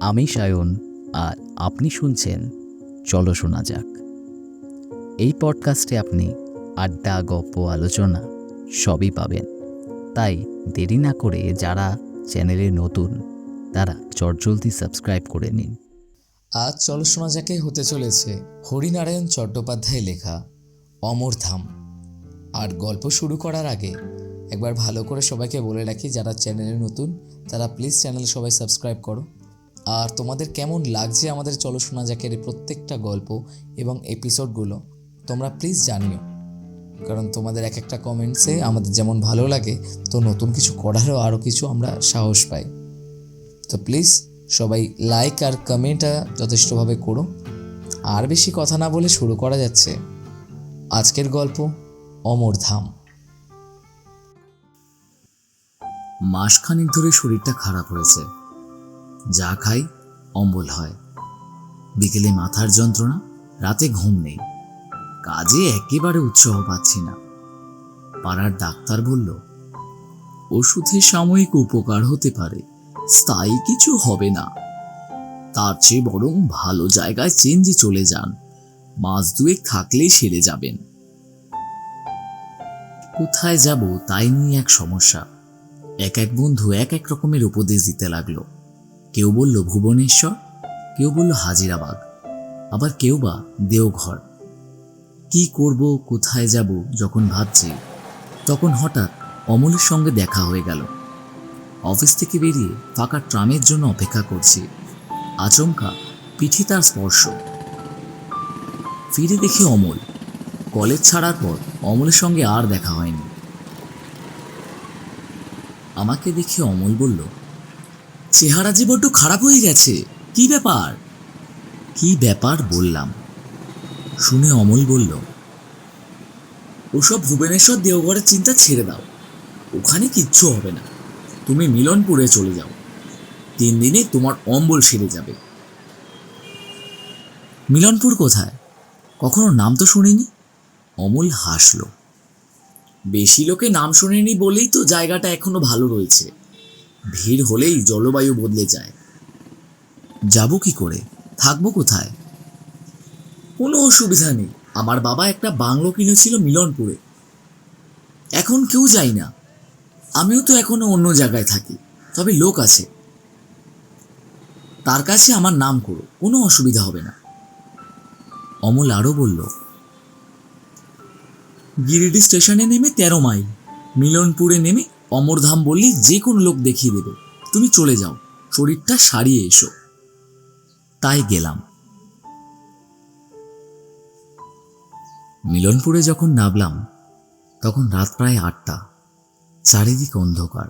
আমি সায়ন, আর আপনি শুনছেন চলো শোনা যাক। এই পডকাস্টে আপনি আড্ডা, গপ্প, আলোচনা সবই পাবেন। তাই দেরি না করে যারা চ্যানেলে নতুন, তারা চটজলদি সাবস্ক্রাইব করে নিন। আজ চলো শোনা যাকে হতে চলেছে হরিনারায়ণ চট্টোপাধ্যায় লেখা অমর ধাম। আর গল্প শুরু করার আগে একবার ভালো করে সবাইকে বলে রাখি, যারা চ্যানেলে নতুন, তারা প্লিজ চ্যানেল সবাই সাবস্ক্রাইব করো। আর তোমাদের কেমন লাগছে আমাদের চলো শোনা যাকের প্রত্যেকটা গল্প এবং এপিসোডগুলো তোমরা প্লিজ জানিও। কারণ তোমাদের এক একটা কমেন্টসে আমাদের যেমন ভালো লাগে, তো নতুন কিছু করারও আরও কিছু আমরা সাহস পাই। তো প্লিজ সবাই লাইক আর কমেন্টটা যথেষ্টভাবে করো। আর বেশি কথা না বলে শুরু করা যাচ্ছে। আজকের গল্প, অমর মাসখানেক ধরে শরীরটা খারাপ হয়েছে। যা খাই অম্বল হয়। বিকেলে মাথার যন্ত্রণা, রাতে ঘুম নেই। কাজে একেবারে উৎসাহ পাচ্ছি না। পাড়ার ডাক্তার বলল ওষুধে সাময়িক উপকার হতে পারে, স্থায়ী কিছু হবে না। তার চেয়ে বরং ভালো জায়গায় চেঞ্জে চলে যান। মাস দুয়েক থাকলেই সেরে যাবেন। কোথায় যাব তাই নিয়ে এক সমস্যা। এক এক বন্ধু এক এক রকমের উপদেশ দিতে লাগল। কেউ বলল ভুবনেশ্বর, কেউ বলল হাজিরাবাগ, আবার কেউ বা দেওঘর। কি করব, কোথায় যাব যখন ভাবছি, তখন হঠাৎ অমলের সঙ্গে দেখা হয়ে গেল। অফিস থেকে বেরিয়ে ফাঁকা ট্রামের জন্য অপেক্ষা করছি। আচমকা পিঠে তার স্পর্শ। ফিরে দেখি অমল। কলেজ ছাড়ার পর অমলের সঙ্গে আর দেখা হয়নি। আমাকে দেখে অমল বলল, চেহারা যে বড্ড খারাপ হয়ে গেছে, কি ব্যাপার? কি ব্যাপার বললাম? শুনে অমল বলল, ওসব ভুবনেশ্বর দেওঘরের চিন্তা ছেড়ে দাও, ওখানে কিচ্ছু হবে না, তুমি মিলনপুরে চলে যাও, তিন দিনে তোমার অম্বল সেরে যাবে। মিলনপুর কোথায়? কখনো নাম তো শুনিনি? অমল হাসল। বেশি লোকে নাম শোনেনি বলেই তো জায়গাটা এখনও ভালো রয়েছে। ভিড় হলেই জলবায়ু বদলে যায়। যাব কি করে? থাকব কোথায়? কোনো অসুবিধা নেই। আমার বাবা একটা বাংলো কিনেছিল মিলনপুরে। এখন কেউ যাই না। আমিও তো এখনও অন্য জায়গায় থাকি, তবে লোক আছে। তার কাছে আমার নাম করো, কোনো অসুবিধা হবে না। অমল আরও বলল গিরিডি স্টেশনে নেমে তেরো মাইল। মিলনপুরে নেমে অমরধাম বললেই যে কোনো লোক দেখিয়ে দেবে। তুমি চলে যাও, শরীরটা সারিয়ে এসো। তাই গেলাম। মিলনপুরে যখন নামলাম, তখন রাত প্রায় আটটা। চারিদিক অন্ধকার।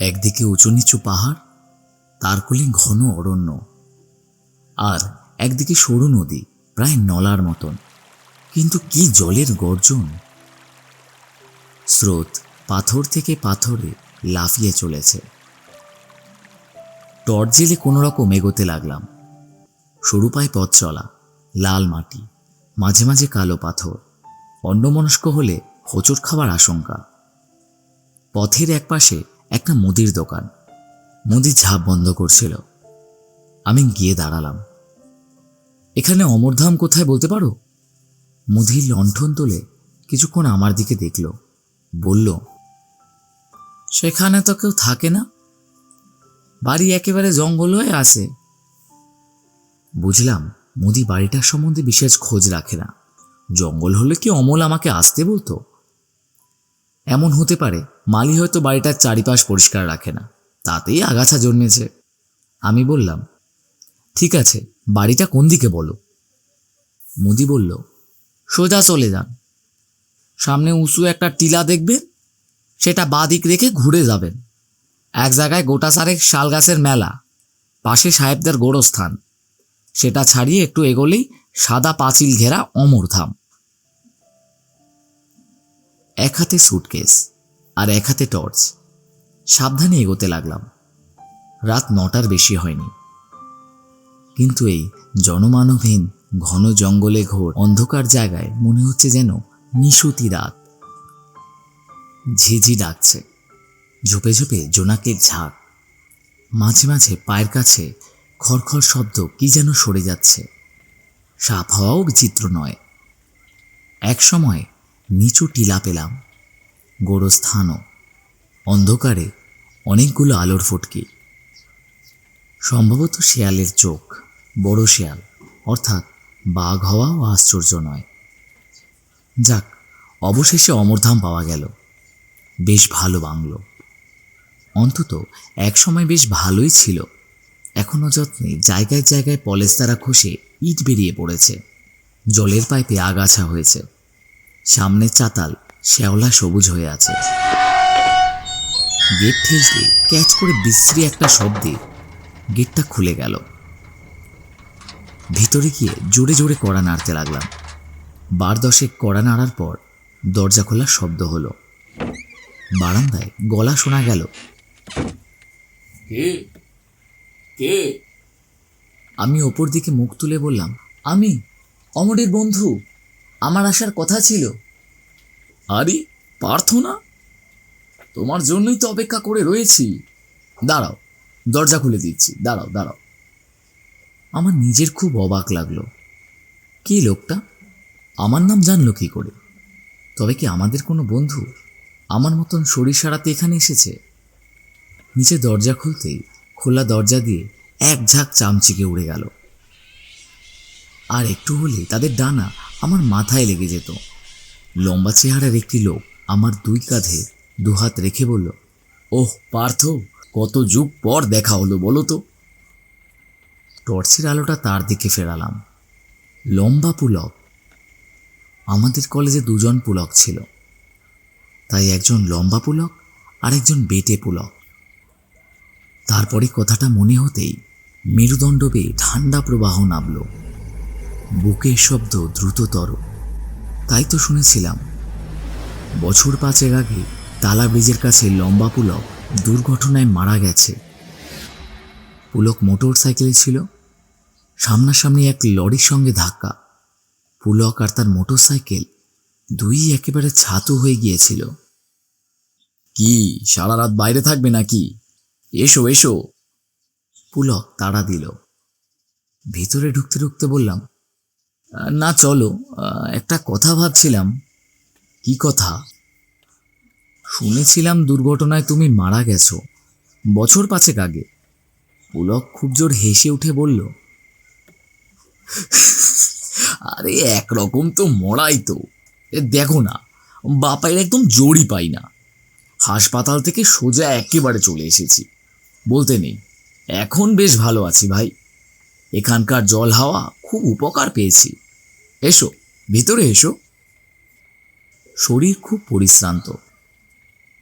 একদিকে উঁচু নিচু পাহাড়, তার কোলে ঘন অরণ্য। আর একদিকে সরু নদী। প্রায় নলার মতন। কিন্তু কি জলের গর্জন? স্রোত পাথর থেকে পাথরে লাফিয়ে চলেছে। টর্চ জেলে কোনো রকম এগোতে লাগলাম। সরু পায়ে পথ চলা, লাল মাটি, মাঝে মাঝে কালো পাথর, অন্যমনস্ক হলে হোঁচট খাবার আশঙ্কা। পথের একপাশে একটা মুদির দোকান। মুদির ঝাঁপ বন্ধ করছিল। আমি গিয়ে দাঁড়ালাম। এখানে অমরধাম কোথায় বলতে পারো? মুদির লণ্ঠন তোলে কিছুক্ষণ আমার দিকে দেখল, বলল, সেখানে তো কেউ থাকে না। বাড়ি একেবারে জঙ্গল হয়ে আছে। বুঝলাম, মুদি বাড়িটার সম্বন্ধে বিশেষ খোঁজ রাখে না। জঙ্গল হলে কি অমল আমাকে আসতে বলতো? এমন হতে পারে, মালি হয়তো বাড়িটার চারিপাশ পরিষ্কার রাখে না, তাতেই আগাছা জন্মেছে। আমি বললাম ঠিক আছে, বাড়িটা কোন দিকে বলো? মুদি বলল, সোজা চলে যান। সামনে উঁচু একটা টিলা দেখবেন, সেটা বাদিক রেখে ঘুরে যাবেন। এক জায়গায় গোটা সারেক শাল গাছের মেলা, পাশে সাহেবদের গোরস্থান। সেটা ছাড়িয়ে একটু এগোলেই সাদা পাঁচিল ঘেরা অমরধাম এক হাতে সুটকেস আর এক হাতে টর্চ সাবধানে এগোতে লাগলাম। রাত নটার বেশি হয়নি। কিন্তু এই জনমানবহীন ঘন জঙ্গলে ঘোর অন্ধকার জায়গায় মনে হচ্ছে যেন নিশুতি রাত। ঝিঝি ডাকছে। ঝোপে ঝোপে জোনাকের ঝাঁক। মাঝে মাঝে পায়ের কাছে খড়খড় শব্দ কি যেন সরে যাচ্ছে। সাপ হওয়াও বিচিত্র নয়। এক সময় নিচু টিলা পেলাম। গোরস্থানও। অন্ধকারে অনেকগুলো আলোর ফুটকি। সম্ভবত শেয়ালের চোখ। বড় শেয়াল। অর্থাৎ বাঘ হওয়াও আশ্চর্য নয়। যাক, অবশেষে অমরধাম পাওয়া গেল। বেশ ভালো বাংলো। অন্তত এক সময় বেশ ভালোই ছিল। এখনও যত্নে জায়গায় জায়গায় পলেস্তারা খসে ইট বেরিয়ে পড়েছে। জলের পাইপে আগাছা হয়েছে। সামনে চাতাল শ্যাওলা সবুজ হয়ে আছে। গেট ঠেসলে ক্যাচ করে বিশ্রী একটা শব্দে গেটটা খুলে গেল। ভিতরে গিয়ে জোরে জোরে কড়া নাড়তে লাগলাম। বার দশেক কড়া নাড়ার পর দরজা খোলার শব্দ হলো। বারান্দায় গলা শোনা গেল কে? কে? আমি ওপর দিকে মুখ তুলে বললাম আমি? অমরের বন্ধু? আমার আসার কথা ছিল? আরে পার্থ না তোমার জন্যই তো অপেক্ষা করে রয়েছি। দাঁড়াও দরজা খুলে দিচ্ছি। দাঁড়াও দাঁড়াও। আমার নিজের খুব অবাক লাগল। কি লোকটা? আমার নাম জানলো কি করে? তবে কি আমাদের কোনো বন্ধু? আমার মতন শরীর সারাতে এখানে এসেছে? নিচে দরজা খুলতেই খোলা দরজা দিয়ে এক ঝাঁক চামচিকে উড়ে গেল। আর একটু হলে তাদের ডানা আমার মাথায় লেগে যেত। লম্বা চেহারার একটি লোক আমার দুই কাঁধে দুহাত রেখে বলল, ওহ, পার্থ, কত যুগ পর দেখা হলো বলো তো? টর্চের আলোটা তার দিকে ফেরালাম। লম্বা পুলক। আমাদের কলেজে দুজন পুলক ছিল। তাই একজন লম্বা পুলক আর একজন বেটে পুলক। তারপরে কথাটা মনে হতেই মেরুদণ্ড বেয়ে ঠান্ডা প্রবাহ নামল। বুকের শব্দ দ্রুততর। তাই তো শুনেছিলাম, বছর পাঁচের আগে তালা ব্রিজের কাছে লম্বা পুলক দুর্ঘটনায় মারা গেছে। পুলক মোটর সাইকেলে ছিল। সামনাসামনি এক লরির সঙ্গে ধাক্কা। পুলক আর তার মোটর সাইকেল দুই একেবারে ছাতু হয়ে গিয়েছিল। কি, সারা রাত বাইরে থাকবে নাকি? এসো এসো। পুলক তাড়া দিল। ভিতরে ঢুকতে ঢুকতে বললাম, না, চলো। একটা কথা ভাবছিলাম। কি কথা? শুনেছিলাম দুর্ঘটনায় তুমি মারা গেছো, বছর পাঁচেক আগে। পুলক খুব জোর হেসে উঠে বলল, আরে, একরকম তো মরাই তো। দেখো না, বাপাইয়ের একদম জোরই পাই না। হাসপাতাল থেকে সোজা একেবারে চলে এসেছি। বলতে নেই, এখন বেশ ভালো আছি ভাই। এখানকার জল হাওয়া খুব উপকার পেয়েছি। এসো, ভিতরে এসো। শরীর খুব পরিশ্রান্ত।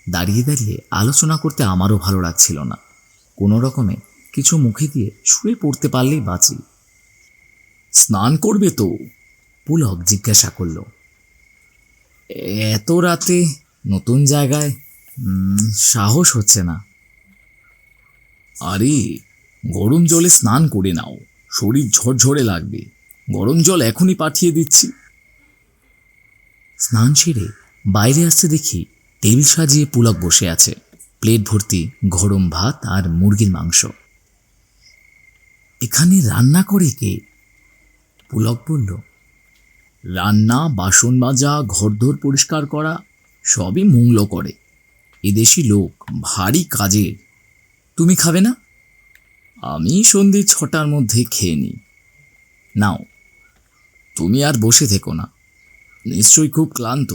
দাঁড়িয়ে দাঁড়িয়ে আলোচনা করতে আমারও ভালো লাগছিল না। কোনো রকমে কিছু মুখে দিয়ে শুয়ে পড়তে পারলেই বাঁচি। স্নান করবে তো? পুলক জিজ্ঞাসা করল। এত রাতে নতুন জায়গায়? সাহস হচ্ছে না। আরে, গরম জলে স্নান করে নাও। শরীর ঝরঝরে লাগবে। গরম জল এখনই পাঠিয়ে দিচ্ছি। স্নান সেরে বাইরে আসতে দেখি টেবিল সাজিয়ে পুলক বসে আছে। প্লেট ভর্তি গরম ভাত আর মুরগির মাংস। এখানে রান্না করে কে? পুলক বলল, রান্না, বাসন মাজা, ঘরদোর পরিষ্কার করা, সবই মূল্য করে। এদেশি লোক, ভারী কাজের। তুমি খাবে না? আমি সন্ধে ছটার মধ্যে খেয়ে নিই। নাও, তুমি আর বসে থেকো না। নিশ্চয়ই খুব ক্লান্ত,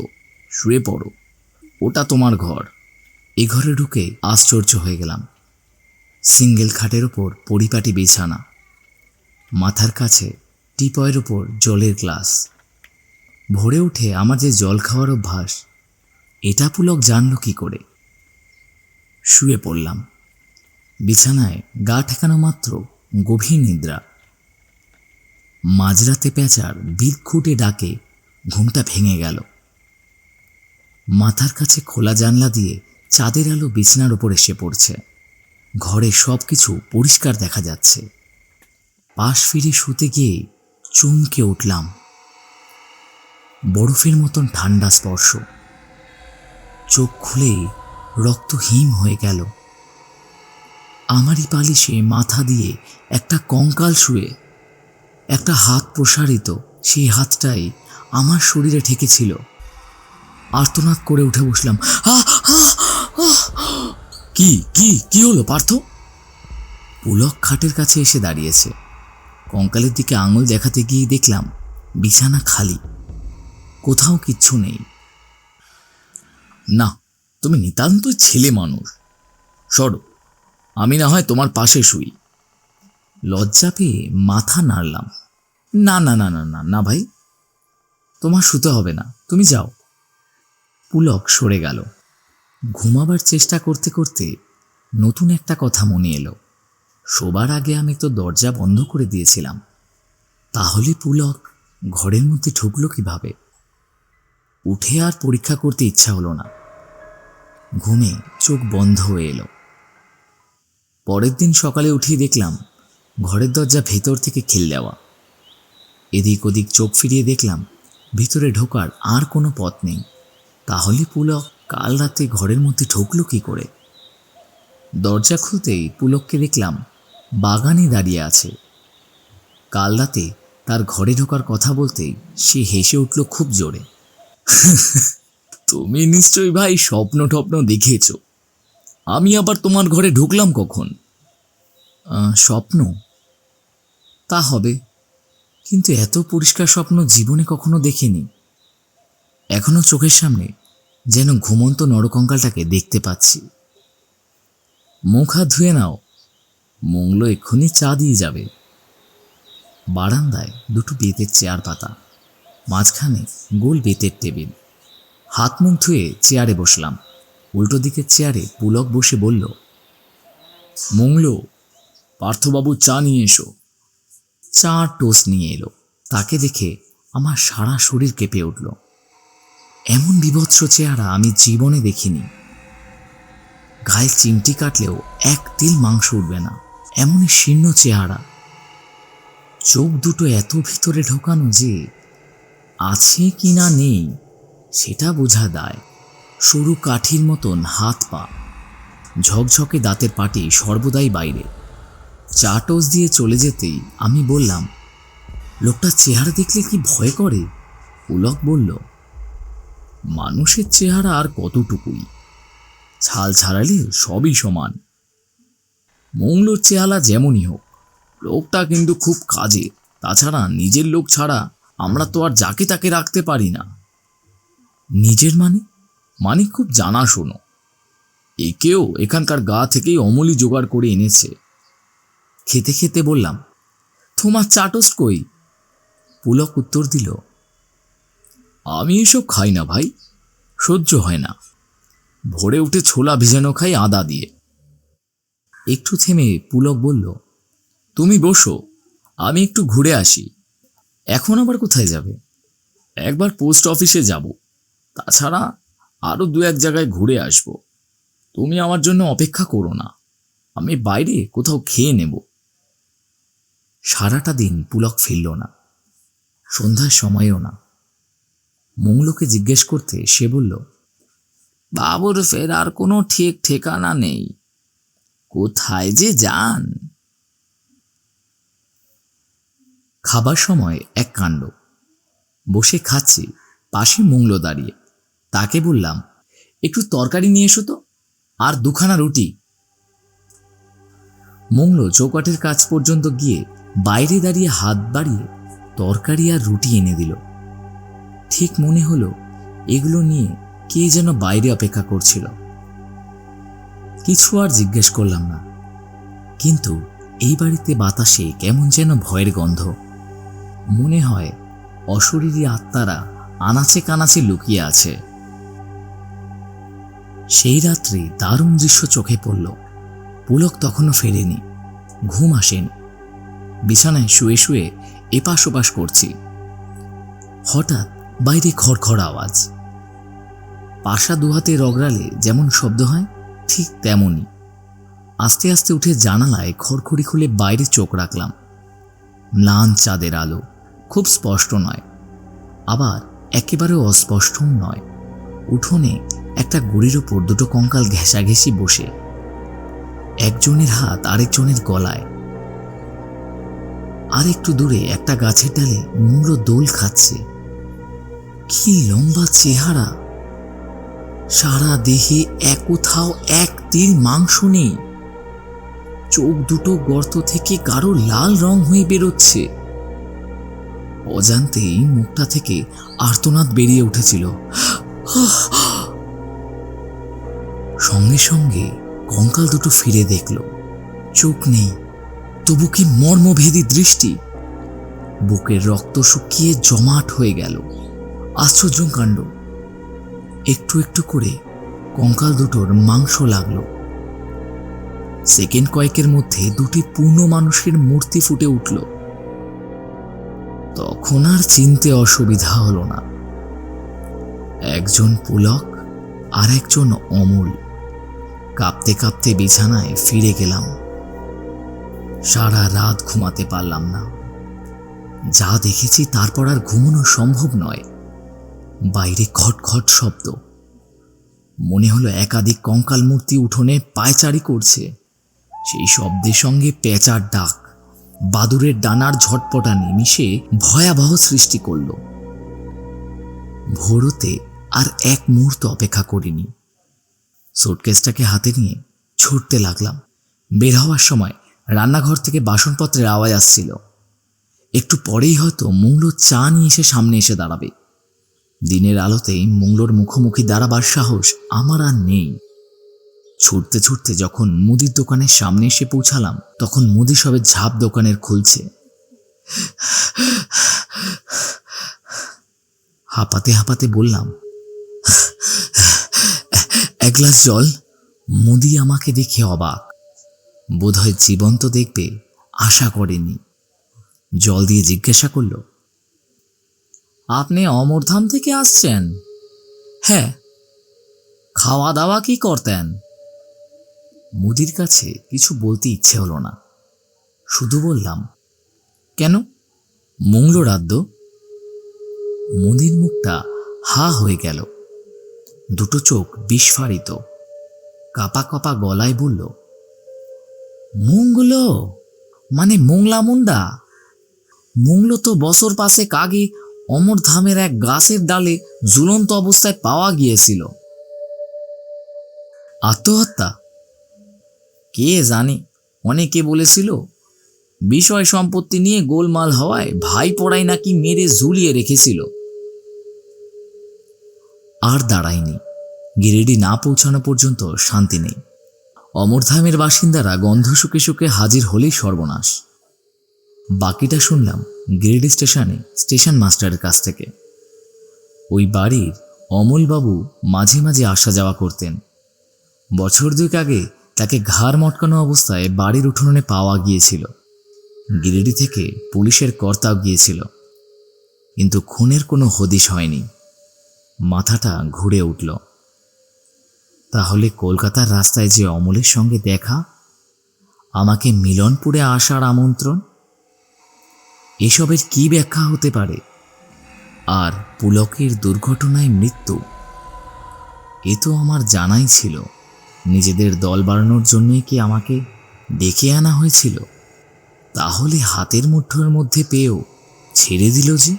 শুয়ে পড়ো। ওটা তোমার ঘর। এ ঘরে ঢুকে আশ্চর্য হয়ে গেলাম। সিঙ্গেল খাটের ওপর পরিপাটি বিছানা। মাথার কাছে টিপয়ের ওপর জলের গ্লাস। ভোরে উঠে আমার যে জল খাওয়ার অভ্যাস, এটা পুলক জানল কি করে? শুয়ে পড়লাম। বিছানায় গা ঠেকানো মাত্র গভীর নিদ্রা। মাঝরাতে পেঁচার বিদ খুঁটে ডাকে ঘুমটা ভেঙে গেল। মাথার কাছে খোলা জানলা দিয়ে চাঁদের আলো বিছানার ওপর এসে পড়ছে। ঘরে সব কিছু পরিষ্কার দেখা যাচ্ছে। পাশ ফিরে শুতে গিয়ে চমকে উঠলাম। বরফের মতন ঠান্ডা স্পর্শ। চোখ খুলেই রক্ত হিম হয়ে গেল। আমারই পালিশে মাথা দিয়ে একটা কঙ্কাল শুয়ে, একটা হাত প্রসারিত, সেই হাতটাই আমার শরীরে ঠেকেছিল। আর্তনাদ করে উঠে বসলাম! কি কি কি হলো পার্থ? পুলক খাটের কাছে এসে দাঁড়িয়েছে। কঙ্কালের দিকে আঙুল দেখাতে গিয়ে দেখলাম বিছানা খালি। কোথাও কিচ্ছু নেই। না, তুমি নিতান্ত ছেলে মানুষ। সরো, আমি না হয় তোমার পাশে শুই। লজ্জা পেয়ে মাথা নাড়লাম। না না না না না না ভাই, তোমার শুতে হবে না, তুমি যাও। পুলক সরে গেল। ঘুমাবার চেষ্টা করতে করতে নতুন একটা কথা মনে এলো। শোবার আগে আমি তো দরজা বন্ধ করে দিয়েছিলাম। তাহলে পুলক ঘরের মধ্যে ঢুকলো কীভাবে? উঠে আর পরীক্ষা করতে ইচ্ছা হলো না। ঘুমে চোখ বন্ধ হয়ে এলো। পরের দিন সকালে উঠিয়ে দেখলাম ঘরের দরজা ভেতর থেকে খিল দেওয়া। এদিক ওদিক চোখ ফিরিয়ে দেখলাম ভিতরে ঢোকার আর কোনো পথ নেই। তাহলে পুলক কাল রাতে ঘরের মধ্যে ঢুকলো কি করে? দরজা খুলতেই পুলককে দেখলাম বাগানে দাঁড়িয়ে আছে। কাল রাতে তার ঘরে ঢোকার কথা বলতেই সে হেসে উঠল খুব জোরে। তুমি নিশ্চয়ই ভাই স্বপ্ন টপ্ন দেখেছ আমি আবার তোমার ঘরে ঢুকলাম কখন? স্বপ্ন? তা হবে। কিন্তু এত পরিষ্কার স্বপ্ন জীবনে কখনো দেখিনি। এখনও চোখের সামনে যেন ঘুমন্ত নরকঙ্কালটাকে দেখতে পাচ্ছি। মুখ হাত ধুয়ে নাও। মঙ্গল এক্ষুনি চা দিয়ে যাবে। বারান্দায় দুটো বেতের চেয়ার পাতা, মাঝখানে গোল বেতের টেবিল। হাত মুখ ধুয়ে চেয়ারে বসলাম। উল্টো দিকের চেয়ারে পুলক বসে বলল মঙ্গল পার্থবাবু চা নিয়ে এসো। চা টোস্ট নিয়ে এলো। তাকে দেখে আমার সারা শরীর কেঁপে উঠল। এমন বিভৎস চেহারা আমি জীবনে দেখিনি। গায়ে চিমটি কাটলেও এক তিল মাংস উঠবে না। এমনই শীর্ণ চেহারা। চোখ দুটো এত ভিতরে ঢোকানো যে, আছে কি না নেই, সেটা বোঝা দায়। সরু কাঠির মতন হাত পা, ঝকঝকে দাঁতের পাটি সর্বদাই বাইরে। চা টোস দিয়ে চলে যেতেই আমি বললাম লোকটার চেহারা দেখলে কি ভয় করে? পুলক বলল, মানুষের চেহারা আর কতটুকুই? ছাল ছাড়ালে সবই সমান। মঙ্গলোর চেহারা যেমনই হোক, লোকটা কিন্তু খুব কাজে। তাছাড়া নিজের লোক ছাড়া আমরা তো আর যাকে তাকে রাখতে পারি না। নিজের মানে? মানে খুব জানাশোনো। একেও এখানকার গা থেকেই অমলি জোগাড় করে এনেছে। খেতে খেতে বললাম, তোমার চাটস কই? পুলক উত্তর দিল, আমি এসব খাই না ভাই, সহ্য হয় না। ভোরে উঠে ছোলা ভিজানো খাই আদা দিয়ে। একটু থেমে পুলক বলল, তুমি বসো, আমি একটু ঘুরে আসি। এখন আবার কোথায় যাবে? একবার পোস্ট অফিসে যাব। তাছাড়া আরও দু এক জায়গায় ঘুরে আসব। তুমি আমার জন্য অপেক্ষা করো না। আমি বাইরে কোথাও খেয়ে নেব। সারাটা দিন পুলক ফিরল না। সন্ধ্যার সময়ও না। মঙ্গলকে জিজ্ঞেস করতে সে বলল, বাবুর ফেরার কোনো ঠিক ঠিকানা নেই। কোথায় যে যান? খাবার সময় এক কাণ্ড। বসে খাচ্ছি, পাশে মঙ্গল দাঁড়িয়ে। তাকে বললাম, একটু তরকারি নিয়ে এসো তো, আর দুখানা রুটি। মঙ্গল চৌকাঠের কাজ পর্যন্ত গিয়ে বাইরে দাঁড়িয়ে হাত বাড়িয়ে তরকারি আর রুটি এনে দিল। ঠিক মনে হলো, এগুলো নিয়ে কে যেন বাইরে অপেক্ষা করছিল। কিছু আর জিজ্ঞেস করলাম না। কিন্তু এই বাড়িতে বাতাসে কেমন যেন ভয়ের গন্ধ। মনে হয় অশরীরী আত্মারা আনাচে কানাচে লুকিয়ে আছে। সেই রাত্রে দারুণ দৃশ্য চোখে পড়ল। পুলক তখনও ফেরেনি। ঘুম আসেনি। বিছানায় শুয়ে শুয়ে এপাশ ওপাশ করছি। হঠাৎ বাইরে খড়খড় আওয়াজ। পাশা দুহাতে রগড়ালে যেমন শব্দ হয় ঠিক তেমনই। আস্তে আস্তে উঠে জানালায় খড়খড়ি খুলে বাইরে চোখ রাখলাম। ম্লান চাঁদের আলো, খুব স্পষ্ট নয়। আবার একেবারে অস্পষ্টও নয়। উঠোনে একটা গুড়ির ওপর দুটো কঙ্কাল ঘেঁষাঘেঁষি বসে। একজনের হাত আরেকজনের গলায়। আর একটু দূরে একটা গাছের ডালে মূল দোল খাচ্ছে। কি লম্বা চেহারা! সারা দেহে এক কোথাও এক তীর মাংস নেই। চোখ দুটো গর্ত থেকে গাঢ় লাল রং হয়ে বেরোচ্ছে। অজান্তেই মুখটা থেকে আর্তনাদ বেরিয়ে উঠেছিল। সঙ্গে সঙ্গে কঙ্কাল দুটো ফিরে দেখল। চোখ নেই, তবু কি মর্মভেদী দৃষ্টি? বুকের রক্ত শুকিয়ে জমাট হয়ে গেল। আশ্চর্য কাণ্ড একটু একটু করে কঙ্কাল দুটোর মাংস লাগল। সেকেন্ড কয়েকের মধ্যে দুটি পূর্ণ মানুষের মূর্তি ফুটে উঠল। তখন আর চিনতে অসুবিধা হলো না। একজন পুলক আর একজন অমূল কাঁপতে কাঁপতে বিছানায় ফিরে গেলাম। সারা রাত ঘুমাতে পারলাম না। যা দেখেছি তারপর আর ঘুমানো সম্ভব নয়। বাইরে খটখট শব্দ। মনে হলো একাধিক কঙ্কাল মূর্তি উঠোনে পায়চারি করছে। সেই শব্দের সঙ্গে পেঁচার ডাক, বাদুরের ডানার ঝটপটানি মিশে ভয়াবহ সৃষ্টি করল। ভোরতে আর এক মুহূর্ত অপেক্ষা করিনি। সুটকেসটাকে হাতে নিয়ে ছুটতে লাগলাম। বের হওয়ার সময় রান্নাঘর থেকে বাসনপত্রের আওয়াজ আসছিল। একটু পরেই হয়তো মুংলো চা নিয়ে এসে সামনে এসে দাঁড়াবে। দিনের আলোতেই মুংলোর মুখোমুখি দাঁড়াবার সাহস আমার আর নেই। ছুটতে ছুটতে যখন মুদির দোকানের সামনে এসে পৌঁছালাম, তখন মুদি সবে ঝাপ দোকানের খুলছে। হাঁপাতে হাঁপাতে বললাম, এক গ্লাস জল? মুদি আমাকে দেখে অবাক। বোধহয় জীবন্ত দেখবে আশা করেনি। জল দিয়ে জিজ্ঞাসা করল আপনি অমরধাম থেকে আসছেন? হ্যাঁ। খাওয়া দাওয়া কি করতেন? মুদির কাছে কিছু বলতে ইচ্ছে হলো না। শুধু বললাম, কেন? মঙ্গল রাদ্য মুদির মুখটা হা হয়ে গেল। দুটো চোখ বিস্ফারিত। কাপা কাপা গলায় বলল, মুঙ্গল? মানে মোংলা মুন্ডা? মুংল তো বছর পাশে আগে অমরধামের এক গাছের ডালে ঝুলন্ত অবস্থায় পাওয়া গিয়েছিল। আত্মহত্যা? কে জানে? অনেকে বলেছিল, বিষয় সম্পত্তি নিয়ে গোলমাল হওয়ায় ভাই পড়াই নাকি মেরে ঝুলিয়ে রেখেছিল। আর দাঁড়ায়নি। গিরিডি না পৌঁছানো পর্যন্ত শান্তি নেই। অমরধামের বাসিন্দারা গন্ধ শুকে শুকে হাজির হলেই সর্বনাশ। বাকিটা শুনলাম গিরিডি স্টেশনে স্টেশন মাস্টারের কাছ থেকে। ওই বাড়ির অমলবাবু মাঝে মাঝে আসা যাওয়া করতেন। বছর দুয়েক আগে তাকে ঘাড় মটকানো অবস্থায় বাড়ির উঠোনে পাওয়া গিয়েছিল। গিরিডি থেকে পুলিশের কর্তাও গিয়েছিল। কিন্তু খুনের কোনো হদিশ হয়নি। মাথাটা ঘুরে উঠল। তাহলে কলকাতার রাস্তায় যে অমলের সঙ্গে দেখা? আমাকে মিলনপুরে আসার আমন্ত্রণ? এসবের কি ব্যাখ্যা হতে পারে? আর পুলকের দুর্ঘটনায় মৃত্যু? এ তো আমার জানাই ছিল। নিজেদের দল বাড়ানোর জন্যই কি আমাকে ডেকে আনা হয়েছিল? তাহলে হাতের মুঠোর মধ্যে পেয়েও ছেড়ে দিল যে?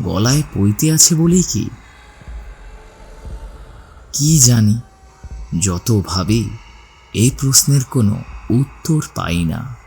গলায় পইতে আছে বলেই কি? কি জানি? যত ভাবি এই প্রশ্নের কোনো উত্তর পাই না।